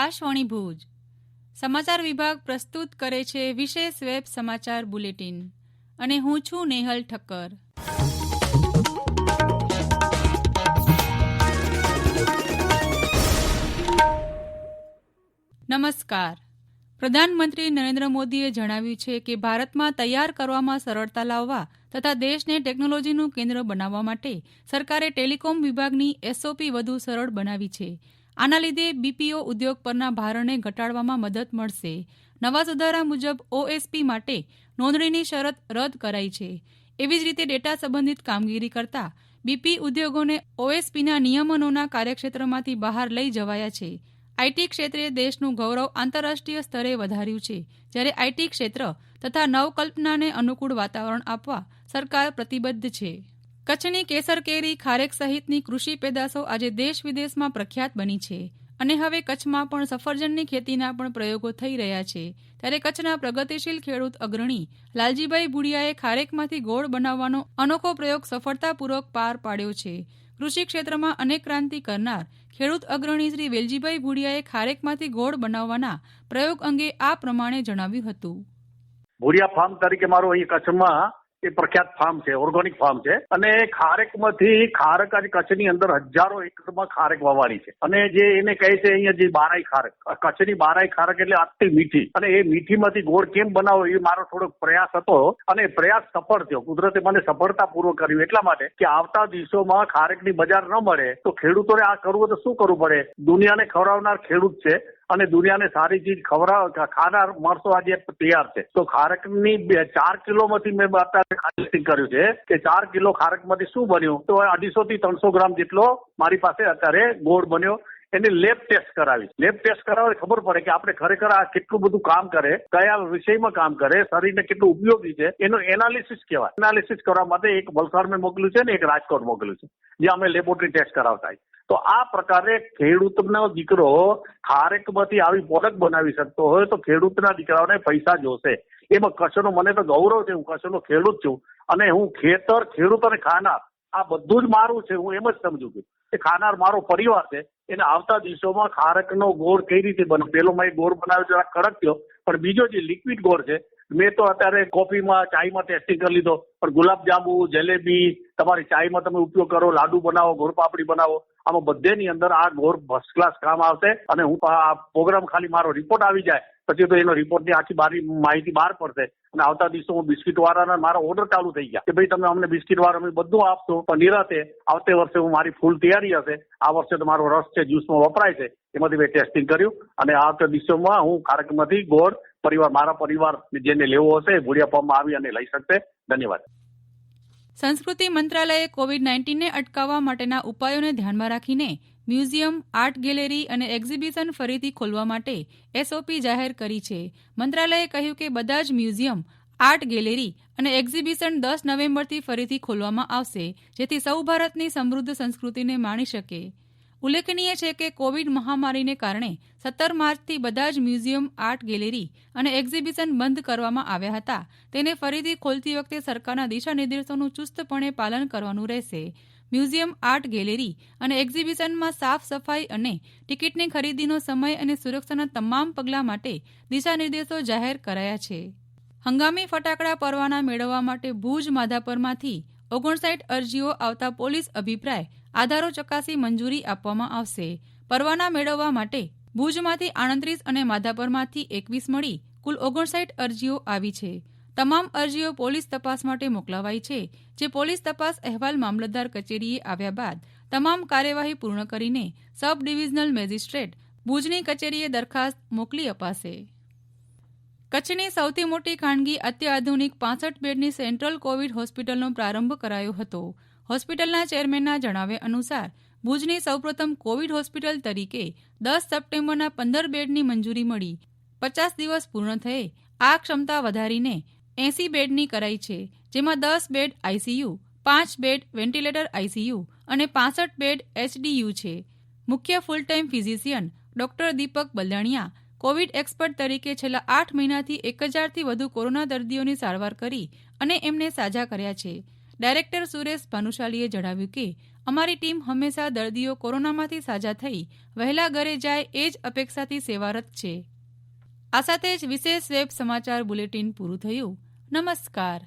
આકાશવાણી ભુજ. સમાચાર વિભાગ પ્રસ્તુત કરે છે વિશેષ વેબ સમાચાર બુલેટિન. અને હું છું નેહલ ઠક્કર. નમસ્કાર. પ્રધાનમંત્રી નરેન્દ્ર મોદીએ જણાવ્યું છે કે ભારતમાં તૈયાર કરવામાં સરળતા લાવવા તથા દેશને ટેકનોલોજીનું કેન્દ્ર બનાવવા માટે સરકારે ટેલિકોમ વિભાગની એસઓપી વધુ સરળ બનાવી છે. આના લીધે બીપીઓ ઉદ્યોગ પરના ભારણને ઘટાડવામાં મદદ મળશે. નવા સુધારા મુજબ ઓએસપી માટે નોંધણીની શરત રદ કરાઈ છે. એવી જ રીતે ડેટા સંબંધિત કામગીરી કરતા બીપી ઉદ્યોગોને ઓએસપીના નિયમનોના કાર્યક્ષેત્રમાંથી બહાર લઈ જવાયા છે. આઈટી ક્ષેત્રે દેશનું ગૌરવ આંતરરાષ્ટ્રીય સ્તરે વધાર્યું છે, જ્યારે આઈટી ક્ષેત્ર તથા નવકલ્પનાને અનુકૂળ વાતાવરણ આપવા સરકાર પ્રતિબદ્ધ છે. કચ્છની કેસર કેરી, ખારેક સહિતની કૃષિ પેદાશો આજે દેશ વિદેશમાં પ્રખ્યાત બની છે અને હવે કચ્છમાં પણ સફરજનની ખેતીના પણ પ્રયોગો થઈ રહ્યા છે. ત્યારે કચ્છના પ્રગતિશીલ ખેડૂત અગ્રણી લાલજીભાઈ ભુડિયાએ ખારેકમાંથી ગોળ બનાવવાનો અનોખો પ્રયોગ સફળતાપૂર્વક પાર પાડ્યો છે. કૃષિ ક્ષેત્રમાં અનેક ક્રાંતિ કરનાર ખેડૂત અગ્રણી શ્રી વેલજીભાઈ ભુડિયાએ ખારેકમાંથી ગોળ બનાવવાના પ્રયોગ અંગે આ પ્રમાણે જણાવ્યું હતું. ભુડિયા ફાર્મ તરીકે મારો અહીં કચ્છમાં એ પ્રખ્યાત ફાર્મ છે, ઓર્ગોનિક ફાર્મ છે. અને ખારેકમાંથી, ખારેક આજે કચ્છની અંદર હજારો એકરમાં ખારેક વાવવાની છે. અને જે એને કહે છે અહીંયા જે બારાઈ ખારેક કચ્છની બારાઈ ખારેક એટલે આટલી મીઠી. અને એ મીઠીમાંથી ગોળ કેમ બનાવો એ મારો થોડોક પ્રયાસ હતો. અને પ્રયાસ સફળ થયો. કુદરતે મને સફળતાપૂર્વક કર્યું એટલા માટે કે આવતા દિવસોમાં ખારેકની બજાર ન મળે તો ખેડૂતોને આ કરવું તો શું કરવું પડે? દુનિયાને ખવડાવનાર ખેડૂત છે. અને દુનિયાને સારી ચીજ ખવડાવ ખાનાર માણસો આજે તૈયાર છે. તો ખારેકની ચાર કિલોમાંથી મેં અત્યારે ખાલી કર્યું છે કે ચાર કિલો ખારેકમાંથી શું બન્યું? તો અઢીસો થી ત્રણસો ગ્રામ જેટલો મારી પાસે અત્યારે ગોળ બન્યો. એની લેબ ટેસ્ટ કરાવી લેબ ટેસ્ટ કરાવે ખબર પડે કે આપણે ખરેખર આ કેટલું બધું કામ કરે, કયા વિષયમાં કામ કરે, શરીરને કેટલું ઉપયોગી છે, એનું એનાલિસિસ કહેવાય. એનાલિસિસ કરવા માટે એક વલસાડમાં મોકલ્યું છે ને એક રાજકોટ મોકલ્યું છે જે અમે લેબોરેટરી ટેસ્ટ કરાવતા તો આ પ્રકારે ખેડૂતનો દીકરો ખારેકમાંથી આવી પ્રોડક્ટ બનાવી શકતો હોય તો ખેડૂતના દીકરાઓને પૈસા જોશે. એમાં કચ્છનો મને તો ગૌરવ છે, હું કચ્છનો ખેડૂત છું અને હું ખેતર ખેડૂત અને ખાનાર આ બધું જ મારું છે, હું એમ જ સમજુ છું કે ખાનાર મારો પરિવાર છે એને આવતા દિવસોમાં ખારકનો ગોળ કઈ રીતે બને? પેલો મેં ગોળ બનાવ્યો જરા કડક થયો. પણ બીજો જે લિક્વિડ ગોળ છે, મેં તો અત્યારે કોફીમાં ચાયમાં ટેસ્ટિંગ કરી લીધો. પણ ગુલાબજાંબુ જલેબી, તમારી ચાયમાં તમે ઉપયોગ કરો, લાડુ બનાવો, ગોળ પાપડી બનાવો. આમાં બધેની અંદર આ ગોળ ફર્સ્ટ ક્લાસ કામ આવશે. અને હું આ પ્રોગ્રામ ખાલી મારો રિપોર્ટ આવી જાય. પછી તો એનો રિપોર્ટની આખી બારી માહિતી બહાર પડશે. અને આવતા દિવસો હું બિસ્કિટ વાળાના મારા ઓર્ડર ચાલુ થઈ ગયા કે ભાઈ તમે અમને બિસ્કીટ વાળા અમે બધું આપશો. પણ નિરાતે આવતે વર્ષે હું મારી ફૂલ તૈયારી હશે. આ વર્ષે તો મારો રસ છે, જ્યુસમાં વપરાય છે. એમાંથી મેં ટેસ્ટિંગ કર્યું. અને આવતા દિવસોમાં હું કાર્યક્રમમાંથી ગોળ પરિવાર, મારા પરિવાર જેને લેવો હશે ભૂડિયા ફોર્મમાં આવી અને લઈ શકશે. ધન્યવાદ. સંસ્કૃતિ મંત્રાલયે કોવિડ નાઇન્ટીનને અટકાવવા માટેના ઉપાયોને ધ્યાનમાં રાખીને મ્યુઝિયમ, આર્ટ ગેલેરી અને એક્ઝિબિશન ફરીથી ખોલવા માટે એસઓપી જાહેર કરી છે. મંત્રાલયે કહ્યું કે બધા જ મ્યુઝિયમ, આર્ટ ગેલેરી અને એક્ઝિબિશન દસ નવેમ્બરથી ફરીથી ખોલવામાં આવશે, જેથી સૌ ભારતની સમૃદ્ધ સંસ્કૃતિને માણી શકે. ઉલ્લેખનીય છે કે કોવિડ મહામારીને કારણે સત્તર માર્ચથી બધા જ મ્યુઝિયમ, આર્ટ ગેલેરી અને એક્ઝિબિશન બંધ કરવામાં આવ્યા હતા. તેને ફરીથી ખોલતી વખતે સરકારના દિશાનિર્દેશોનું ચુસ્તપણે પાલન કરવાનું રહેશે. મ્યુઝિયમ, આર્ટ ગેલેરી અને એક્ઝિબિશનમાં સાફ સફાઈ અને ટિકિટની ખરીદીનો સમય અને સુરક્ષાના તમામ પગલાં માટે દિશાનિર્દેશો જાહેર કરાયા છે. હંગામી ફટાકડા પરવાના મેળવવા માટે ભુજ, માધાપરમાંથી ઓગણસાઠ અરજીઓ આવતા પોલીસ અભિપ્રાય, આધારો ચકાસી મંજૂરી આપવામાં આવશે. પરવાના મેળવવા માટે ભુજમાંથી આડત્રીસ અને માધાપરમાંથી એકવીસ મળી કુલ ઓગણસાઠ અરજીઓ આવી છે. તમામ અરજીઓ પોલીસ તપાસ માટે મોકલાવાઈ છે, જે પોલીસ તપાસ અહેવાલ મામલતદાર કચેરીએ આવ્યા બાદ તમામ કાર્યવાહી પૂર્ણ કરીને સબ ડિવિઝનલ મેજિસ્ટ્રેટ ભુજની કચેરીએ દરખાસ્ત મોકલી અપાશે. કચ્છની સૌથી મોટી ખાનગી અત્યાધુનિક પાંસઠ બેડની સેન્ટ્રલ કોવિડ હોસ્પિટલનો પ્રારંભ કરાયો હતો. હોસ્પિટલના ચેરમેનના જણાવ્યા અનુસાર, ભુજની સૌપ્રથમ કોવિડ હોસ્પિટલ તરીકે દસ સપ્ટેમ્બરના પંદર બેડની મંજૂરી મળી. પચાસ દિવસ પૂર્ણ થયે. આ ક્ષમતા વધારીને એસી બેડની કરાઈ છે, જેમાં દસ બેડ આઈસીયુ પાંચ બેડ વેન્ટિલેટર આઈસીયુ અને પાંસઠ બેડ એચડીયુ છે. મુખ્ય full time physician doctor Deepak Balyania Covid expert તરીકે છેલ્લા આઠ મહિનાથી એક હજારથી વધુ કોરોના દર્દીઓની સારવાર કરી અને એમને સાજા કર્યા છે. ડાયરેક્ટર સુરેશ ભાનુશાલીએ જણાવ્યું કે, અમારી ટીમ હંમેશા દર્દીઓ કોરોનામાંથી સાજા થઈ, વહેલા ઘરે જાય એ જ અપેક્ષાથી સેવારત છે. આ સાથે જ વિશેષ વેબ સમાચાર બુલેટિન પૂરું થયું. નમસ્કાર.